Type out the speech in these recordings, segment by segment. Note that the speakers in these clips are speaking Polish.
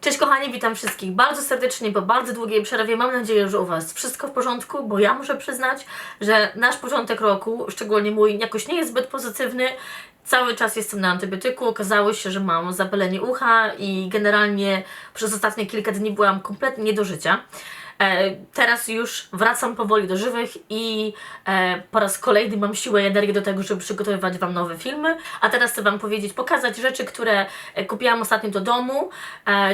Cześć kochani, witam wszystkich bardzo serdecznie po bardzo długiej przerwie. Mam nadzieję, że u Was wszystko w porządku, bo ja muszę przyznać, że nasz początek roku, szczególnie mój, jakoś nie jest zbyt pozytywny. Cały czas jestem na antybiotyku. Okazało się, że mam zapalenie ucha i generalnie przez ostatnie kilka dni byłam kompletnie nie do życia. E, teraz już wracam powoli do żywych i e, po raz kolejny mam siłę i energię do tego, żeby przygotowywać Wam nowe filmy. A teraz chcę Wam powiedzieć, pokazać rzeczy, które e, kupiłam ostatnio do domu.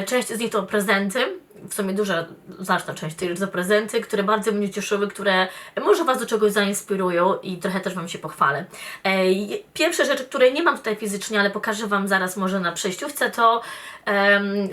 Część z nich to prezenty. W sumie duża, znaczna część tych to prezenty, które bardzo mnie cieszyły, które może Was do czegoś zainspirują i trochę też Wam się pochwalę. Pierwsze rzeczy, której nie mam tutaj fizycznie, ale pokażę Wam zaraz może na przejściówce, to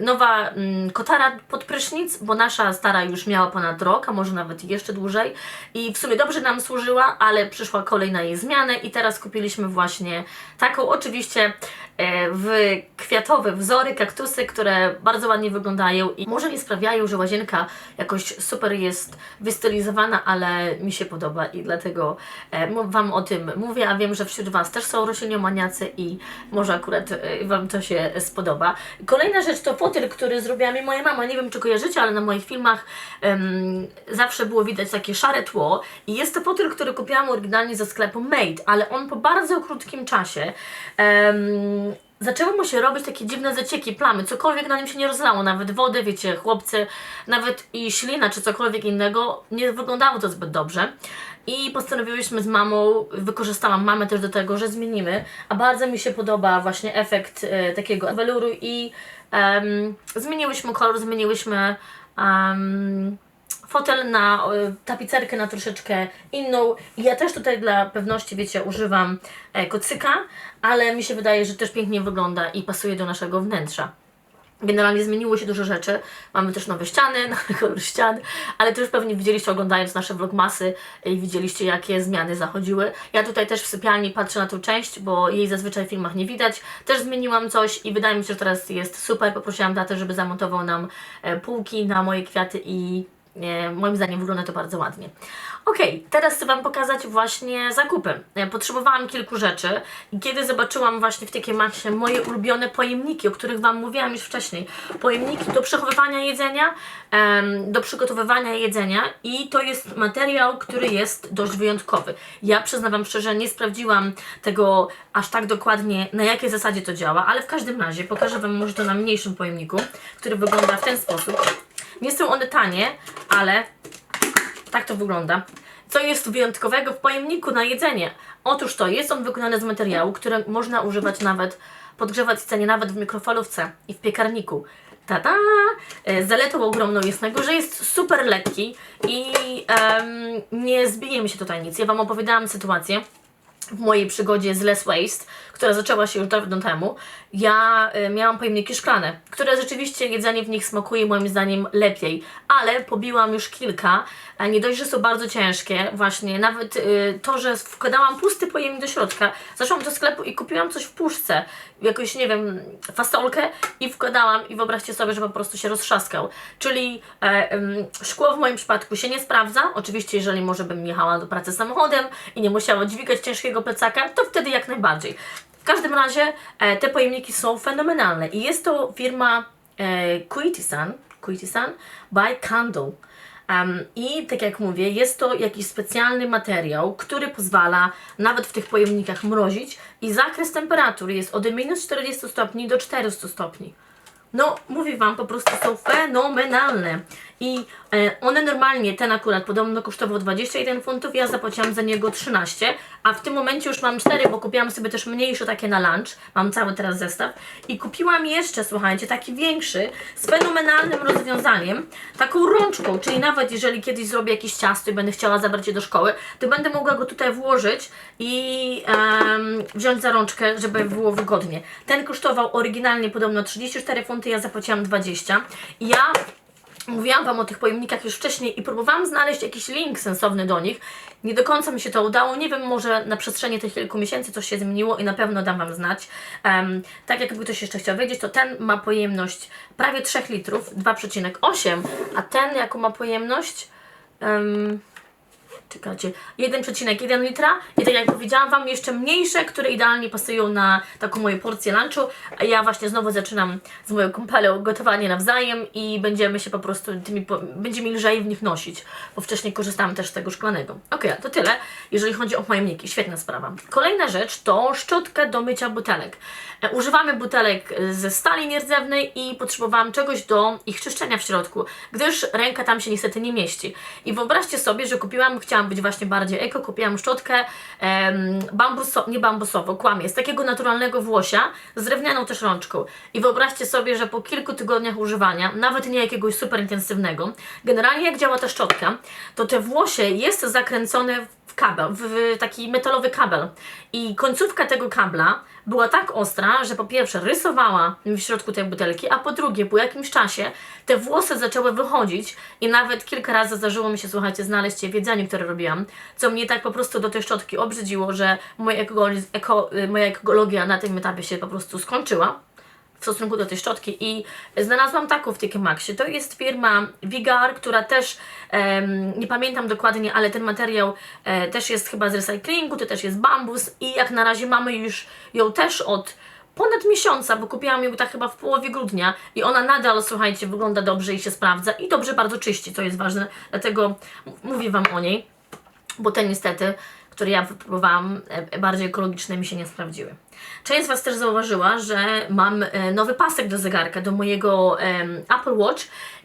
nowa mm, kotara pod prysznic, bo nasza stara już miała ponad rok, a może nawet jeszcze dłużej i w sumie dobrze nam służyła, ale przyszła kolej na jej zmianę i teraz kupiliśmy właśnie taką, oczywiście e, w kwiatowe wzory, kaktusy, które bardzo ładnie wyglądają i może nie sprawiają, że łazienka jakoś super jest wystylizowana, ale mi się podoba i dlatego e, Wam o tym mówię, a wiem, że wśród Was też są rośliniomaniacy i może akurat e, Wam to się spodoba. Kolejna rzecz to fotel, który zrobiła mi moja mama, nie wiem czy kojarzycie, ale na moich filmach em, zawsze było widać takie szare tło i jest to fotel, który kupiłam oryginalnie ze sklepu Made, ale on po bardzo krótkim czasie em, zaczęły mu się robić takie dziwne zacieki, plamy, cokolwiek na nim się nie rozlało, nawet wody, wiecie, chłopcy, nawet i ślina czy cokolwiek innego, nie wyglądało to zbyt dobrze. I postanowiłyśmy z mamą, wykorzystałam mamę też do tego, że zmienimy, a bardzo mi się podoba właśnie efekt e, takiego weluru i zmieniłyśmy kolor, zmieniłyśmy em, fotel na tapicerkę na troszeczkę inną. Ja też tutaj dla pewności, wiecie, używam e, kocyka, ale mi się wydaje, że też pięknie wygląda i pasuje do naszego wnętrza. Generalnie zmieniło się dużo rzeczy. Mamy też nowe ściany, nowy kolor ścian, ale to już pewnie widzieliście oglądając nasze vlogmasy i widzieliście jakie zmiany zachodziły. Ja tutaj też w sypialni patrzę na tą część, bo jej zazwyczaj w filmach nie widać. Też zmieniłam coś i wydaje mi się, że teraz jest super. Poprosiłam tatę, żeby zamontował nam e, półki na moje kwiaty i moim zdaniem wygląda to bardzo ładnie. Okej, teraz chcę Wam pokazać właśnie zakupy. E, Potrzebowałam kilku rzeczy i kiedy zobaczyłam właśnie w takiej masie moje ulubione pojemniki, o których Wam mówiłam już wcześniej, pojemniki do przechowywania jedzenia, do przygotowywania jedzenia i to jest materiał, który jest dość wyjątkowy. Ja przyznam szczerze, nie sprawdziłam tego aż tak dokładnie, na jakiej zasadzie to działa, ale w każdym razie pokażę Wam może to na mniejszym pojemniku, który wygląda w ten sposób. Nie są one tanie, ale tak to wygląda. Co jest wyjątkowego w pojemniku na jedzenie? Otóż to, jest on wykonany z materiału, który można używać nawet, podgrzewać jedzenie nawet w mikrofalówce i w piekarniku. Tada! E, Zaletą ogromną jest tego, że jest super lekki i em, nie zbije mi się tutaj nic. Ja Wam opowiadałam sytuację w mojej przygodzie z Less Waste, która zaczęła się już dawno temu, ja y, miałam pojemniki szklane, które rzeczywiście jedzenie w nich smakuje moim zdaniem lepiej, ale pobiłam już kilka, nie dość, że są bardzo ciężkie, właśnie nawet y, to, że wkładałam pusty pojemnik do środka, zaszłam do sklepu i kupiłam coś w puszce, jakąś, nie wiem, fasolkę i wkładałam i wyobraźcie sobie, że po prostu się roztrzaskał. Czyli e, szkło w moim przypadku się nie sprawdza, oczywiście jeżeli może bym jechała do pracy samochodem i nie musiała dźwigać ciężkiego plecaka, to wtedy jak najbardziej. W każdym razie e, te pojemniki są fenomenalne i jest to firma e, Kuitisan, Kuitisan by Candle. Em, I tak jak mówię, jest to jakiś specjalny materiał, który pozwala nawet w tych pojemnikach mrozić i zakres temperatur jest od minus 40 stopni do 400 stopni. No, mówię Wam, po prostu są fenomenalne. I e, one normalnie, ten akurat podobno kosztował 21 funtów, ja zapłaciłam za niego 13, a w tym momencie już mam 4, bo kupiłam sobie też mniejsze takie na lunch, mam cały teraz zestaw. I kupiłam jeszcze, słuchajcie, taki większy, z fenomenalnym rozwiązaniem, taką rączką, czyli nawet jeżeli kiedyś zrobię jakieś ciasto i będę chciała zabrać je do szkoły, to będę mogła go tutaj włożyć i em, wziąć za rączkę, żeby było wygodnie. Ten kosztował oryginalnie podobno 34 funty, ja zapłaciłam 20. I ja Mówiłam Wam o tych pojemnikach już wcześniej i próbowałam znaleźć jakiś link sensowny do nich. Nie do końca mi się to udało. Nie wiem, może na przestrzeni tych kilku miesięcy coś się zmieniło i na pewno dam Wam znać. Em, tak jakby ktoś jeszcze chciał wiedzieć, to ten ma pojemność prawie 3 litrów, 2,8, a ten jaką ma pojemność? Um, czekajcie, 1,1 litra i tak jak powiedziałam Wam, jeszcze mniejsze, które idealnie pasują na taką moją porcję lunchu, a ja właśnie znowu zaczynam z moją kumpelą gotowanie nawzajem i będziemy się po prostu tymi, po- będziemy lżej w nich nosić, bo wcześniej korzystałam też z tego szklanego. Ok, to tyle, jeżeli chodzi o pojemniki, świetna sprawa. Kolejna rzecz to szczotka do mycia butelek. E, Używamy butelek e, ze stali nierdzewnej i potrzebowałam czegoś do ich czyszczenia w środku, gdyż ręka tam się niestety nie mieści. I wyobraźcie sobie, że kupiłam, chciałam być właśnie bardziej eko, kupiłam szczotkę em, bambuso, nie bambusowo, kłamie, z takiego naturalnego włosia, z drewnianą też rączką. I wyobraźcie sobie, że po kilku tygodniach używania, nawet nie jakiegoś super intensywnego, generalnie jak działa ta szczotka, to te włosie jest zakręcone w kabel, w, w taki metalowy kabel. I końcówka tego kabla była tak ostra, że po pierwsze rysowała w środku tej butelki, a po drugie po jakimś czasie te włosy zaczęły wychodzić i nawet kilka razy zdarzyło mi się, słuchajcie, znaleźć je w jedzeniu, które robiłam, co mnie tak po prostu do tej szczotki obrzydziło, że moja, eko, moja ekologia na tym etapie się po prostu skończyła w stosunku do tej szczotki i znalazłam taką w TK Maxie. To jest firma Vigar, która też, nie pamiętam dokładnie, ale ten materiał e, też jest chyba z recyklingu, to też jest bambus i jak na razie mamy już ją też od ponad miesiąca, bo kupiłam ją tak chyba w połowie grudnia i ona nadal, słuchajcie, wygląda dobrze i się sprawdza i dobrze bardzo czyści, co jest ważne, dlatego mówię Wam o niej bo te niestety, które ja wypróbowałam, e, bardziej ekologiczne mi się nie sprawdziły. Część z Was też zauważyła, że mam e, nowy pasek do zegarka, do mojego Apple Watch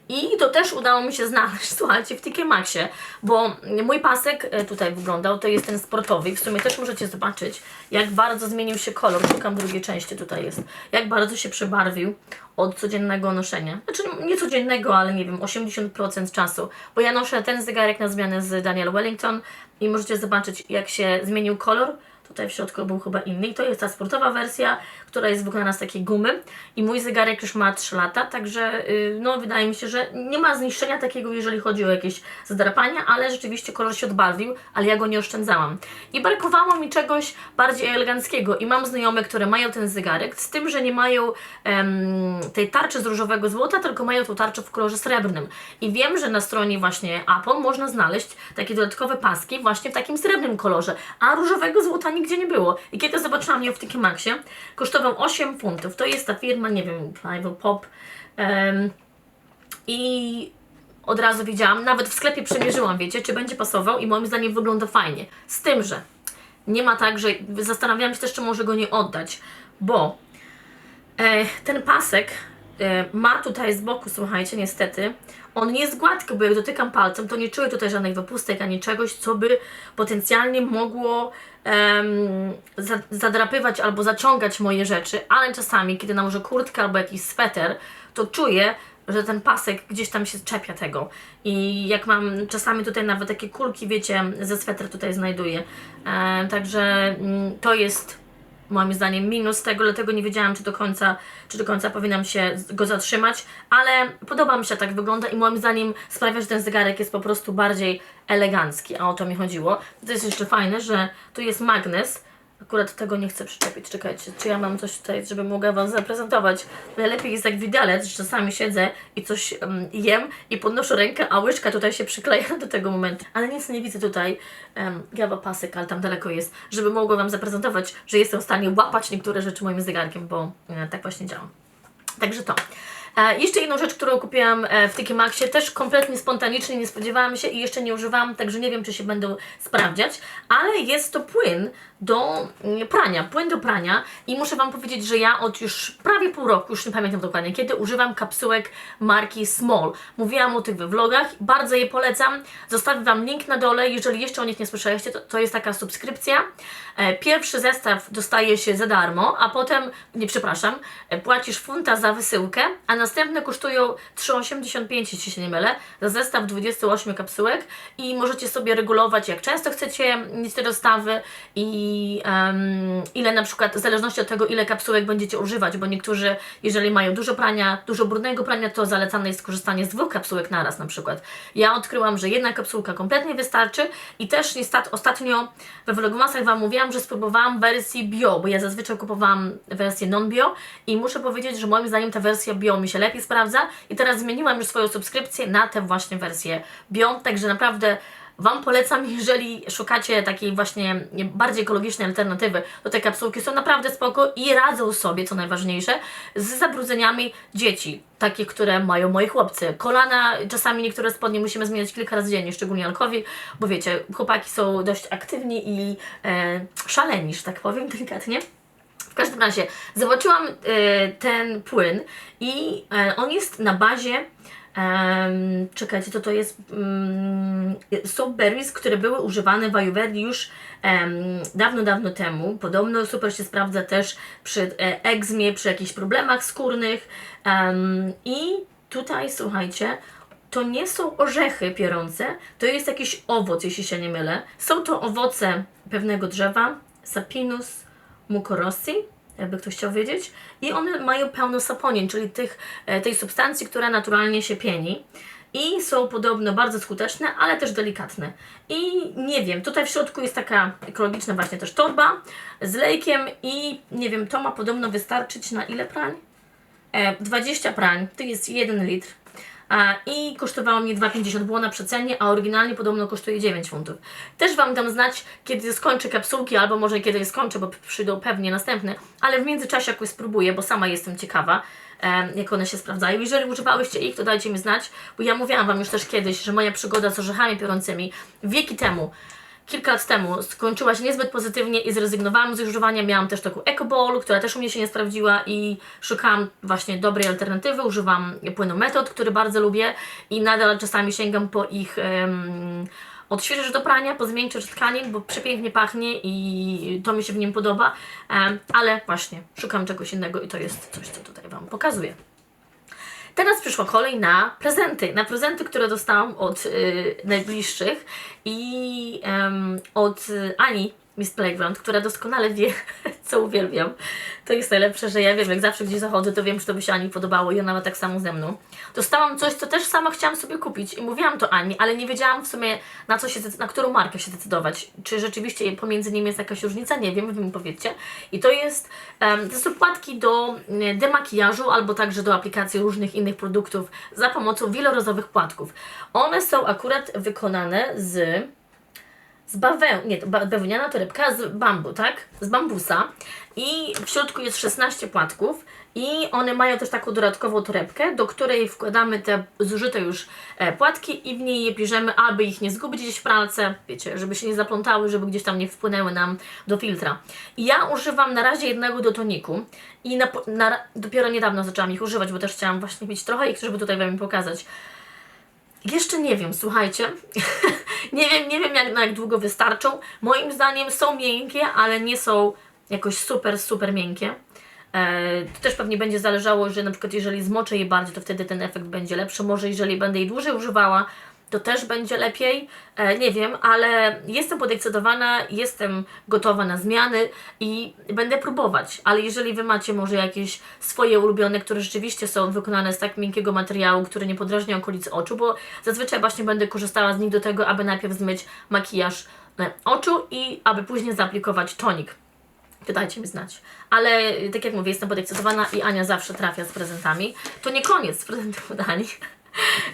i to też udało mi się znaleźć, słuchajcie, w TK Maxie, bo mój pasek e, tutaj wyglądał, to jest ten sportowy w sumie też możecie zobaczyć, jak bardzo zmienił się kolor, szukam drugiej części, tutaj jest, jak bardzo się przebarwił od codziennego noszenia. Znaczy nie codziennego, ale nie wiem, 80% czasu, bo ja noszę ten zegarek na zmianę z Daniel Wellington i możecie zobaczyć, jak się zmienił kolor. Tutaj w środku był chyba inny. I to jest ta sportowa wersja, która jest wykonana z takiej gumy. I mój zegarek już ma 3 lata, także yy, no, wydaje mi się, że nie ma zniszczenia takiego, jeżeli chodzi o jakieś zadrapania, ale rzeczywiście kolor się odbarwił, ale ja go nie oszczędzałam. I brakowało mi czegoś bardziej eleganckiego. I mam znajome, które mają ten zegarek, z tym, że nie mają em, tej tarczy z różowego złota, tylko mają tą tarczę w kolorze srebrnym. I wiem, że na stronie właśnie Apple można znaleźć takie dodatkowe paski właśnie w takim srebrnym kolorze, a różowego złota nigdzie nie było. I kiedy zobaczyłam ją w TK Maxie, kosztował 8 funtów. To jest ta firma, nie wiem, Rival Pop. em, I od razu wiedziałam, nawet w sklepie przemierzyłam, wiecie, czy będzie pasował i moim zdaniem wygląda fajnie. Z tym, że nie ma tak, że zastanawiałam się też, czy może go nie oddać, bo e, ten pasek ma tutaj z boku, słuchajcie, niestety, on nie jest gładki, bo jak dotykam palcem, to nie czuję tutaj żadnych wypustek ani czegoś, co by potencjalnie mogło za, zadrapywać albo zaciągać moje rzeczy, ale czasami, kiedy nałożę kurtkę albo jakiś sweter, to czuję, że ten pasek gdzieś tam się czepia tego. I jak mam czasami tutaj nawet takie kulki, wiecie, ze sweter tutaj znajduję. E, także mm, to jest moim zdaniem minus tego, dlatego nie wiedziałam, czy do końca, czy do końca powinnam się go zatrzymać, ale podoba mi się tak wygląda i moim zdaniem sprawia, że ten zegarek jest po prostu bardziej elegancki, a o to mi chodziło. To jest jeszcze fajne, że tu jest magnes, Akurat tego nie chcę przyczepić. Czekajcie, czy ja mam coś tutaj, żeby mogła Wam zaprezentować. Najlepiej jest jak widelec, że czasami siedzę i coś um, jem i podnoszę rękę, a łyżka tutaj się przykleja do tego momentu. Ale nic nie widzę tutaj. Um, Gawa pasek, ale tam daleko jest, żeby mogła Wam zaprezentować, że jestem w stanie łapać niektóre rzeczy moim zegarkiem, bo e, tak właśnie działa. Także to. E, jeszcze jedną rzecz, którą kupiłam e, w TK Maxie, też kompletnie spontanicznie, nie spodziewałam się i jeszcze nie używałam, także nie wiem, czy się będą sprawdziać, ale jest to płyn do prania, płyn do prania i muszę Wam powiedzieć, że ja od już prawie pół roku, już nie pamiętam dokładnie kiedy, używam kapsułek marki Small. Mówiłam o tych we vlogach, bardzo je polecam, zostawię Wam link na dole, jeżeli jeszcze o nich nie słyszeliście, to, to jest taka subskrypcja. E, Pierwszy zestaw dostaje się za darmo, a potem, nie przepraszam, płacisz funta za wysyłkę, a następne kosztują 3,85 jeśli się nie mylę, za zestaw 28 kapsułek i możecie sobie regulować jak często chcecie mieć te dostawy i em, ile na przykład, w zależności od tego ile kapsułek będziecie używać, bo niektórzy jeżeli mają dużo prania, dużo brudnego prania, to zalecane jest korzystanie z dwóch kapsułek naraz na przykład. Ja odkryłam, że jedna kapsułka kompletnie wystarczy i też niestety ostatnio we vlogmasach Wam mówiłam, że spróbowałam wersji bio, bo ja zazwyczaj kupowałam wersję non-bio i muszę powiedzieć, że moim zdaniem ta wersja bio mi się lepiej sprawdza i teraz zmieniłam już swoją subskrypcję na tę właśnie wersję bio, także naprawdę Wam polecam, jeżeli szukacie takiej właśnie bardziej ekologicznej alternatywy, to te kapsułki są naprawdę spoko i radzą sobie, co najważniejsze, z zabrudzeniami dzieci, takie, które mają moi chłopcy. Kolana, czasami niektóre spodnie musimy zmieniać kilka razy dziennie, szczególnie Alkowi, bo wiecie, chłopaki są dość aktywni i e, szaleni, że tak powiem delikatnie. Każdym razie zobaczyłam e, ten płyn i e, on jest na bazie. em, czekajcie, to to jest. Um, są berries, które były używane w Ayurvedii już em, dawno, dawno temu. Podobno super się sprawdza też przy e, egzmie, przy jakichś problemach skórnych. Em, I tutaj słuchajcie, to nie są orzechy pierące, to jest jakiś owoc, jeśli się nie mylę. Są to owoce pewnego drzewa, Sapinus mucorossi, jakby ktoś chciał wiedzieć. I one mają pełno saponin, czyli tych, e, tej substancji, która naturalnie się pieni. I są podobno bardzo skuteczne, ale też delikatne. I nie wiem, tutaj w środku jest taka ekologiczna właśnie też torba z lejkiem i nie wiem, to ma podobno wystarczyć na ile prań? E, 20 prań, to jest 1 litr. I kosztowało mnie 2,50, było na przecenie, a oryginalnie podobno kosztuje 9 funtów. Też Wam dam znać, kiedy skończę kapsułki, albo może kiedy je skończę, bo przyjdą pewnie następne, ale w międzyczasie jakoś spróbuję, bo sama jestem ciekawa, jak one się sprawdzają. Jeżeli używałyście ich, to dajcie mi znać, bo ja mówiłam Wam już też kiedyś, że moja przygoda z orzechami piorącymi wieki temu kilka lat temu skończyła się niezbyt pozytywnie i zrezygnowałam z używania. Miałam też taką EcoBall, która też u mnie się nie sprawdziła i szukałam właśnie dobrej alternatywy. Używam płynu Metod, który bardzo lubię i nadal czasami sięgam po ich um, odświeżacz do prania, po zmiękczacz tkanin, bo przepięknie pachnie i to mi się w nim podoba, em, ale właśnie szukam czegoś innego i to jest coś, co tutaj Wam pokazuję. Teraz przyszła kolej na prezenty. Na prezenty, które dostałam od y, najbliższych i em, od y, Ani Miss Playground, która doskonale wie, co uwielbiam. To jest najlepsze, że ja wiem, jak zawsze gdzieś zachodzę, to wiem, że to by się Ani podobało i ona ma tak samo ze mną. Dostałam coś, co też sama chciałam sobie kupić i mówiłam to Ani, ale nie wiedziałam w sumie na co się, na którą markę się decydować. Czy rzeczywiście pomiędzy nimi jest jakaś różnica? Nie wiem, wy mi powiedzcie. I to jest, em, to są płatki do mm, demakijażu albo także do aplikacji różnych innych produktów za pomocą wielorazowych płatków. One są akurat wykonane z z baweł, nie, to ba- bawełniana torebka z bambu, tak? Z bambusa i w środku jest 16 płatków i one mają też taką dodatkową torebkę, do której wkładamy te zużyte już e, płatki i w niej je bierzemy, aby ich nie zgubić gdzieś w pralce, wiecie, żeby się nie zaplątały, żeby gdzieś tam nie wpłynęły nam do filtra. I ja używam na razie jednego do toniku i na, na, dopiero niedawno zaczęłam ich używać, bo też chciałam właśnie mieć trochę ich, żeby tutaj Wam pokazać. Jeszcze nie wiem, słuchajcie. nie wiem, nie wiem jak, jak długo wystarczą. Moim zdaniem są miękkie, ale nie są jakoś super, super miękkie. E, to też pewnie będzie zależało, że na przykład jeżeli zmoczę je bardziej, to wtedy ten efekt będzie lepszy. Może jeżeli będę jej dłużej używała, to też będzie lepiej. E, nie wiem, ale jestem podekscytowana, jestem gotowa na zmiany i będę próbować. Ale jeżeli Wy macie może jakieś swoje ulubione, które rzeczywiście są wykonane z tak miękkiego materiału, który nie podrażnia okolic oczu, bo zazwyczaj właśnie będę korzystała z nich do tego, aby najpierw zmyć makijaż e, oczu i aby później zaaplikować tonik. To dajcie mi znać. Ale tak jak mówię, jestem podekscytowana i Ania zawsze trafia z prezentami. To nie koniec prezentów od.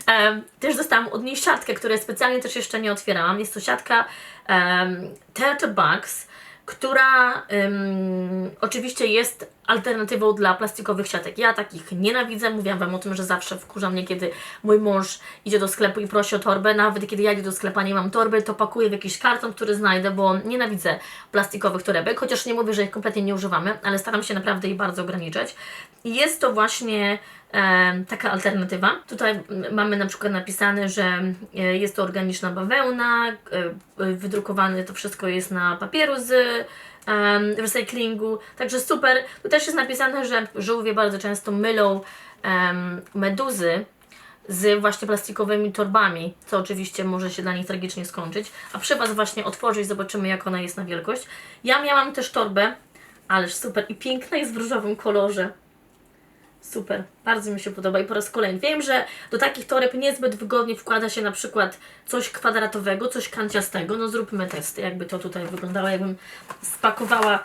Em, też dostałam od niej siatkę, której specjalnie też jeszcze nie otwierałam. Jest to siatka um, Bugs, która em, oczywiście jest alternatywą dla plastikowych siatek. Ja takich nienawidzę, mówiłam Wam o tym, że zawsze wkurza mnie, kiedy mój mąż idzie do sklepu i prosi o torbę. Nawet kiedy ja idę do sklepu, nie mam torby, to pakuję w jakiś karton, który znajdę, bo nienawidzę plastikowych torebek, chociaż nie mówię, że ich kompletnie nie używamy, ale staram się naprawdę ich bardzo ograniczać. I jest to właśnie e, taka alternatywa. Tutaj mamy na przykład napisane, że e, jest to organiczna bawełna, e, wydrukowane to wszystko jest na papieru z em, recyklingu, także super. Tu też jest napisane, że żółwie bardzo często mylą em, meduzy z właśnie plastikowymi torbami, co oczywiście może się dla nich tragicznie skończyć. A przy Was właśnie otworzę i zobaczymy, jak ona jest na wielkość. Ja miałam też torbę, ależ super i piękna jest w różowym kolorze. Super, bardzo mi się podoba i po raz kolejny. Wiem, że do takich toreb niezbyt wygodnie wkłada się na przykład coś kwadratowego, coś kanciastego. No zróbmy testy, jakby to tutaj wyglądało, jakbym spakowała.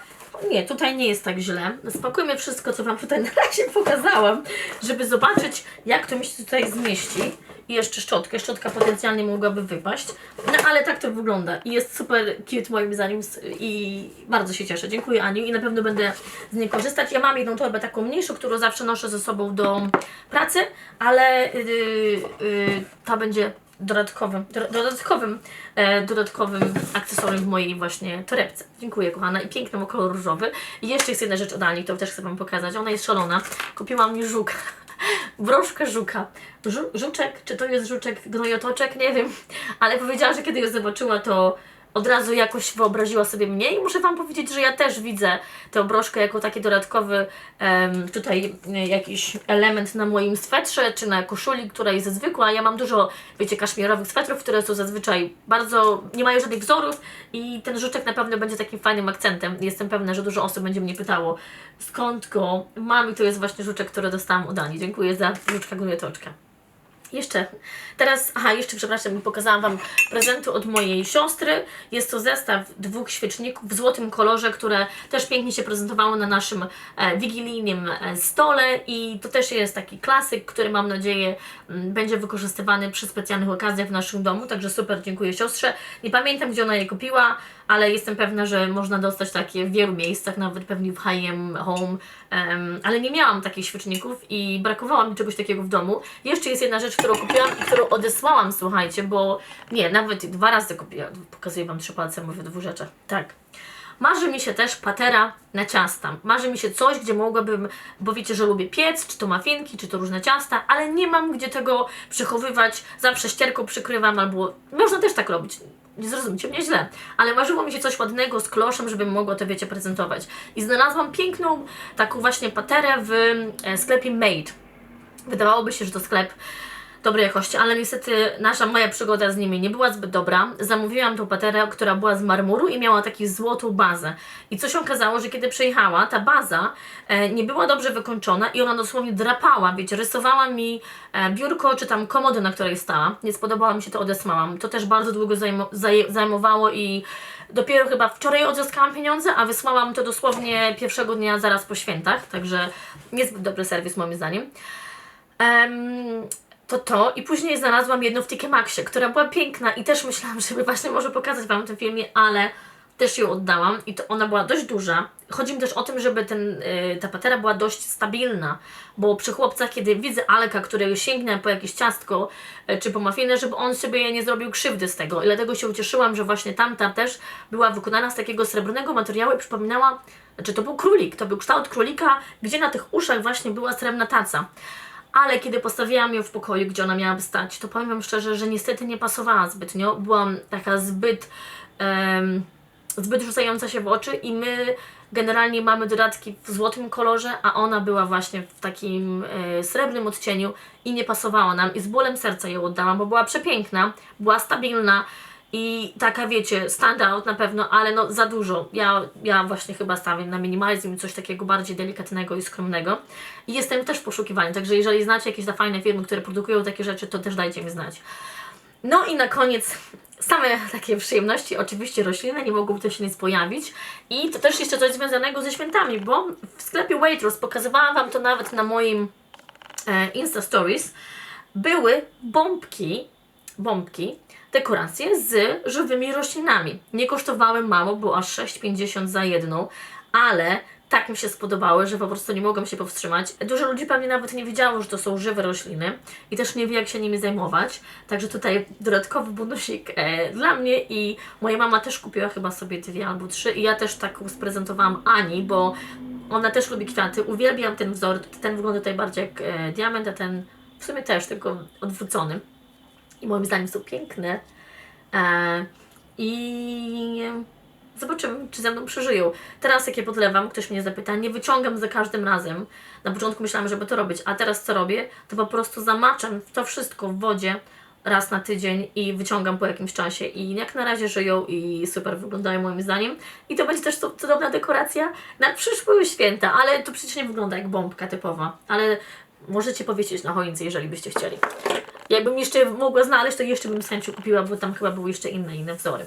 Nie, tutaj nie jest tak źle. Spakujmy wszystko, co Wam tutaj na razie pokazałam, żeby zobaczyć, jak to mi się tutaj zmieści i jeszcze szczotkę. Szczotka potencjalnie mogłaby wypaść. No ale tak to wygląda i jest super cute moim zdaniem i bardzo się cieszę. Dziękuję Aniu i na pewno będę z niej korzystać. Ja mam jedną torbę taką mniejszą, którą zawsze noszę ze sobą do pracy, ale yy, yy, ta będzie dodatkowym, do, dodatkowym, e, dodatkowym akcesorium w mojej właśnie torebce. Dziękuję kochana i piękny kolor różowy. I jeszcze jest jedna rzecz od Ani, to też chcę Wam pokazać. Ona jest szalona. Kupiłam mi żuka. Broszkę żuka. Żu, żuczek, czy to jest żuczek gnojotoczek? Nie wiem. Ale powiedziała, że kiedy ją zobaczyła, to od razu jakoś wyobraziła sobie mnie i muszę Wam powiedzieć, że ja też widzę tę broszkę jako taki dodatkowy em, tutaj e, jakiś element na moim swetrze czy na koszuli, która jest zwykła. Ja mam dużo, wiecie, kaszmirowych swetrów, które są zazwyczaj bardzo, nie mają żadnych wzorów i ten żuczek na pewno będzie takim fajnym akcentem. Jestem pewna, że dużo osób będzie mnie pytało, skąd go mam i to jest właśnie żuczek, który dostałam od Ani. Dziękuję za żuczka gnietoczka. Jeszcze, teraz, aha, jeszcze przepraszam, nie pokazałam Wam prezentu od mojej siostry. Jest to zestaw dwóch świeczników w złotym kolorze, które też pięknie się prezentowały na naszym e, wigilijnym e, stole i to też jest taki klasyk, który mam nadzieję m, będzie wykorzystywany przy specjalnych okazjach w naszym domu, także super, dziękuję siostrze. Nie pamiętam, gdzie ona je kupiła, ale jestem pewna, że można dostać takie w wielu miejscach, nawet pewnie w H&M Home, em, ale nie miałam takich świeczników i brakowało mi czegoś takiego w domu. Jeszcze jest jedna rzecz, którą kupiłam i którą odesłałam, słuchajcie, bo nie, nawet dwa razy kupiłam, pokazuję Wam trzy palce, mówię dwóch rzeczach, tak. Marzy mi się też patera na ciasta. Marzy mi się coś, gdzie mogłabym, bo wiecie, że lubię piec, czy to mafinki, czy to różne ciasta, ale nie mam gdzie tego przechowywać. Zawsze ścierką przykrywam, albo można też tak robić. Nie zrozumcie mnie źle, ale marzyło mi się coś ładnego z kloszem, żebym mogła to, wiecie, prezentować. I znalazłam piękną taką właśnie paterę w e, sklepie Made. Wydawałoby się, że to sklep dobrej jakości, ale niestety nasza moja przygoda z nimi nie była zbyt dobra. Zamówiłam tą paterę, która była z marmuru i miała taką złotą bazę. I co się okazało, że kiedy przyjechała, ta baza e, nie była dobrze wykończona i ona dosłownie drapała, wiecie, rysowała mi e, biurko czy tam komodę, na której stała. Nie spodobało mi się, to odesłałam. To też bardzo długo zaje, zajmowało i dopiero chyba wczoraj odzyskałam pieniądze, a wysłałam to dosłownie pierwszego dnia zaraz po świętach, także niezbyt dobry serwis moim zdaniem. Em, to to i później znalazłam jedną w TK Maxie, która była piękna i też myślałam, żeby właśnie może pokazać Wam w tym filmie, ale też ją oddałam i to ona była dość duża. Chodzi mi też o tym, żeby ten, y, ta patera była dość stabilna, bo przy chłopcach, kiedy widzę Alka, który sięgnę po jakieś ciastko y, czy po mafinę, żeby on sobie nie zrobił krzywdy z tego i dlatego się ucieszyłam, że właśnie tamta też była wykonana z takiego srebrnego materiału i przypominała, znaczy to był królik, to był kształt królika, gdzie na tych uszach właśnie była srebrna taca. Ale kiedy postawiłam ją w pokoju, gdzie ona miałaby stać, to powiem Wam szczerze, że niestety nie pasowała zbytnio. Byłam taka zbyt, em, zbyt rzucająca się w oczy i my generalnie mamy dodatki w złotym kolorze, a ona była właśnie w takim e, srebrnym odcieniu i nie pasowała nam. I z bólem serca ją oddałam, bo była przepiękna, była stabilna i taka wiecie, stand out na pewno, ale no za dużo. Ja, ja właśnie chyba stawiam na minimalizm i coś takiego bardziej delikatnego i skromnego. I jestem też w poszukiwaniu, także jeżeli znacie jakieś fajne firmy, które produkują takie rzeczy, to też dajcie mi znać. No i na koniec same takie przyjemności, oczywiście rośliny, nie mogłoby to się nic pojawić. I to też jeszcze coś związanego ze świętami, bo w sklepie Waitrose pokazywałam Wam to nawet na moim e, Insta Stories. Były bombki, bombki, dekoracje z żywymi roślinami. Nie kosztowały mało, było aż 6,50 za jedną, ale tak mi się spodobały, że po prostu nie mogłam się powstrzymać. Dużo ludzi pewnie nawet nie wiedziało, że to są żywe rośliny i też nie wie, jak się nimi zajmować. Także tutaj dodatkowy bonusik e, dla mnie i moja mama też kupiła chyba sobie dwie albo trzy i ja też taką sprezentowałam Ani, bo ona też lubi kwiaty. Uwielbiam ten wzór. Ten wygląda tutaj bardziej jak e, diament, a ten w sumie też, tylko odwrócony. I moim zdaniem są piękne. E, I zobaczymy, czy ze mną przeżyją. Teraz jak je podlewam, ktoś mnie zapyta, nie wyciągam za każdym razem. Na początku myślałam, żeby to robić, a teraz co robię? To po prostu zamaczam to wszystko w wodzie raz na tydzień i wyciągam po jakimś czasie i jak na razie żyją i super wyglądają moim zdaniem. I to będzie też cu- cudowna dekoracja na przyszłe święta, ale to przecież nie wygląda jak bombka typowa, ale możecie powiesić na choince, jeżeli byście chcieli. Jakbym jeszcze mogła znaleźć, to jeszcze bym z chęcią kupiła, bo tam chyba były jeszcze inne, inne wzory.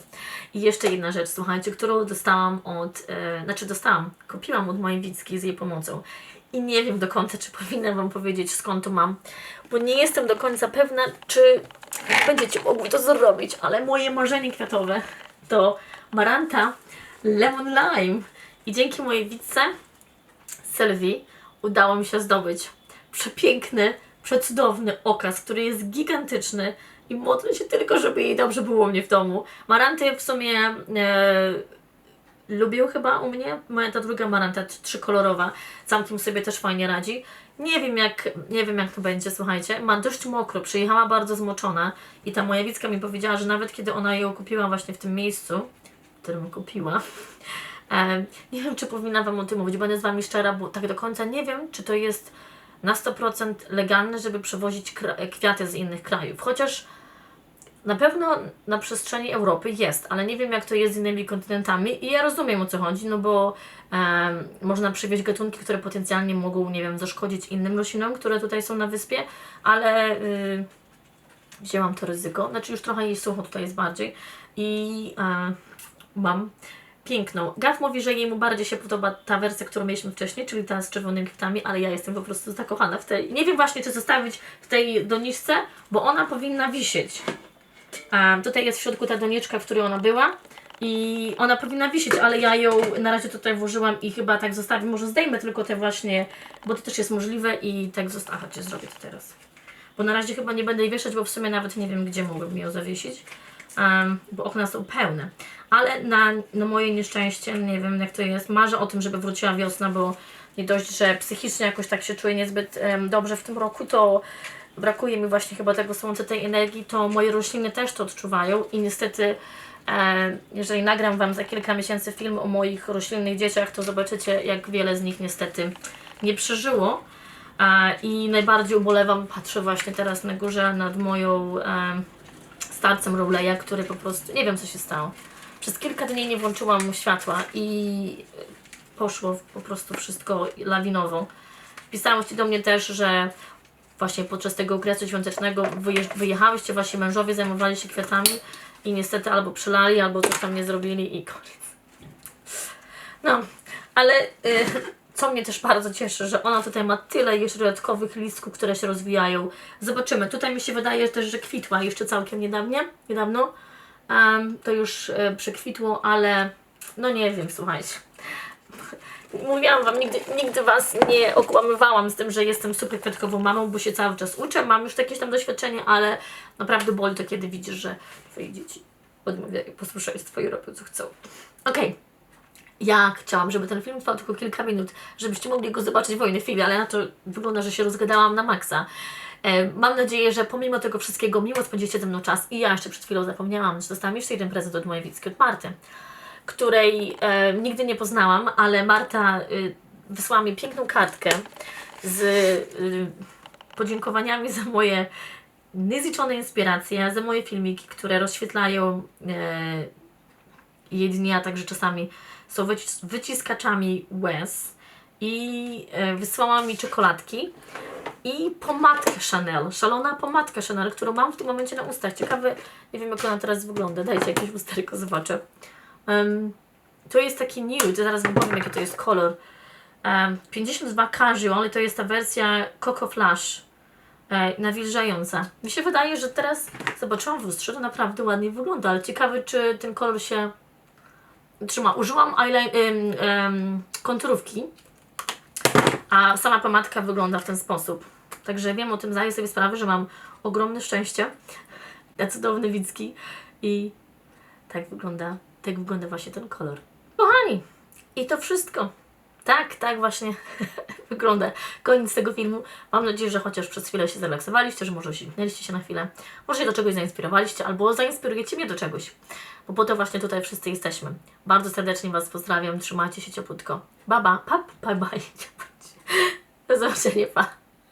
I jeszcze jedna rzecz, słuchajcie, którą dostałam od, e, znaczy dostałam, kupiłam od mojej Wicki z jej pomocą. i nie wiem do końca, czy powinnam Wam powiedzieć, skąd to mam, bo nie jestem do końca pewna, czy będziecie mogli to zrobić, ale moje marzenie kwiatowe to Maranta Lemon Lime i dzięki mojej witce Sylwii udało mi się zdobyć przepiękny, przecudowny okaz, który jest gigantyczny i modlę się tylko, żeby jej dobrze było u mnie w domu. Maranty w sumie e, lubią chyba u mnie. Moja ta druga maranta trzykolorowa całkiem sobie też fajnie radzi. Nie wiem jak, nie wiem jak to będzie, słuchajcie. Ma dość mokro, przyjechała bardzo zmoczona i ta moja widzka mi powiedziała, że nawet kiedy ona ją kupiła właśnie w tym miejscu, w którym kupiła, e, nie wiem czy powinna Wam o tym mówić, będę z Wami szczera, bo tak do końca nie wiem, czy to jest na 100% legalne, żeby przewozić kwiaty z innych krajów. Chociaż na pewno na przestrzeni Europy jest, ale nie wiem jak to jest z innymi kontynentami i ja rozumiem o co chodzi, no bo em, można przywieźć gatunki, które potencjalnie mogą, nie wiem, zaszkodzić innym roślinom, które tutaj są na wyspie, ale y, wzięłam to ryzyko, znaczy już trochę jej sucho tutaj jest bardziej i e, mam piękną. Gav mówi, że jej mu bardziej się podoba ta wersja, którą mieliśmy wcześniej, czyli ta z czerwonymi kwiatami, ale ja jestem po prostu zakochana w tej. Nie wiem właśnie, czy zostawić w tej doniczce, bo ona powinna wisieć. Tutaj jest w środku ta doniczka, w której ona była. I ona powinna wisieć, ale ja ją na razie tutaj włożyłam i chyba tak zostawię. Może zdejmę tylko te właśnie, bo to też jest możliwe i tak zostawię. Chodźcie, zrobię to teraz. Bo na razie chyba nie będę jej wieszać, bo w sumie nawet nie wiem, gdzie mogłabym ją zawiesić. Um, bo okna są pełne. Ale na, moje nieszczęście, nie wiem jak to jest, marzę o tym, żeby wróciła wiosna, bo nie dość, że psychicznie jakoś tak się czuję niezbyt em, dobrze w tym roku, to brakuje mi właśnie chyba tego słońca, tej energii, to moje rośliny też to odczuwają i niestety jeżeli nagram Wam za kilka miesięcy film o moich roślinnych dzieciach, to zobaczycie jak wiele z nich niestety nie przeżyło. I najbardziej ubolewam, patrzę właśnie teraz na górze nad moją starcem Rowleya, który po prostu, nie wiem co się stało. Przez kilka dni nie włączyłam mu światła i poszło po prostu wszystko lawinowo. Pisałyście do mnie też, że właśnie podczas tego okresu świątecznego wyjechałyście, wasi mężowie zajmowali się kwiatami i niestety albo przelali, albo coś tam nie zrobili i koniec. No, ale y, co mnie też bardzo cieszy, że ona tutaj ma tyle jeszcze dodatkowych listków, które się rozwijają. Zobaczymy. Tutaj mi się wydaje też, że kwitła jeszcze całkiem niedawnie, niedawno. Em, to już e, przekwitło, ale no nie wiem, słuchajcie. Mówiłam Wam, nigdy, nigdy Was nie okłamywałam z tym, że jestem super kwiatkową mamą, bo się cały czas uczę, mam już jakieś tam doświadczenie, ale naprawdę boli to, kiedy widzisz, że Twoje dzieci odmawiają posłuszeństwo i robią co chcą. Okej. Ja chciałam, żeby ten film trwał tylko kilka minut, żebyście mogli go zobaczyć w innej chwili, ale na to wygląda, że się rozgadałam na maksa. E, mam nadzieję, że pomimo tego wszystkiego miło spędziliście ze mną czas i ja jeszcze przed chwilą zapomniałam, że dostałam jeszcze jeden prezent od mojej widzki, od Marty, której e, nigdy nie poznałam, ale Marta y, wysłała mi piękną kartkę z y, podziękowaniami za moje niezliczone inspiracje, za moje filmiki, które rozświetlają e, jej dni, a także czasami są wycis- wyciskaczami łez i e, wysłała mi czekoladki i pomadkę Chanel, szalona pomadka Chanel, którą mam w tym momencie na ustach. Ciekawe, nie wiem jak ona teraz wygląda, dajcie jakieś usterko, zobaczę. Em, to jest taki nude, zaraz wam powiem jaki to jest kolor. Um, 52 casual, ale to jest ta wersja Coco Flash e, nawilżająca. Mi się wydaje, że teraz zobaczyłam w lustrze, to naprawdę ładnie wygląda, ale ciekawe czy ten kolor się trzyma. Użyłam eyelin- ym, ym, konturówki, a sama pomadka wygląda w ten sposób. Także wiem o tym, zdaję sobie sprawę, że mam ogromne szczęście na cudowne widzki i tak wygląda, tak wygląda właśnie ten kolor. Kochani, i to wszystko. Tak, tak właśnie wygląda koniec tego filmu. Mam nadzieję, że chociaż przez chwilę się zrelaksowaliście, że może uśmiechnęliście się na chwilę, może się do czegoś zainspirowaliście, albo zainspirujecie mnie do czegoś. Bo po to właśnie tutaj wszyscy jesteśmy. Bardzo serdecznie Was pozdrawiam, trzymajcie się cieplutko. Baba, pap, bye bye. Do zobaczenia, pa.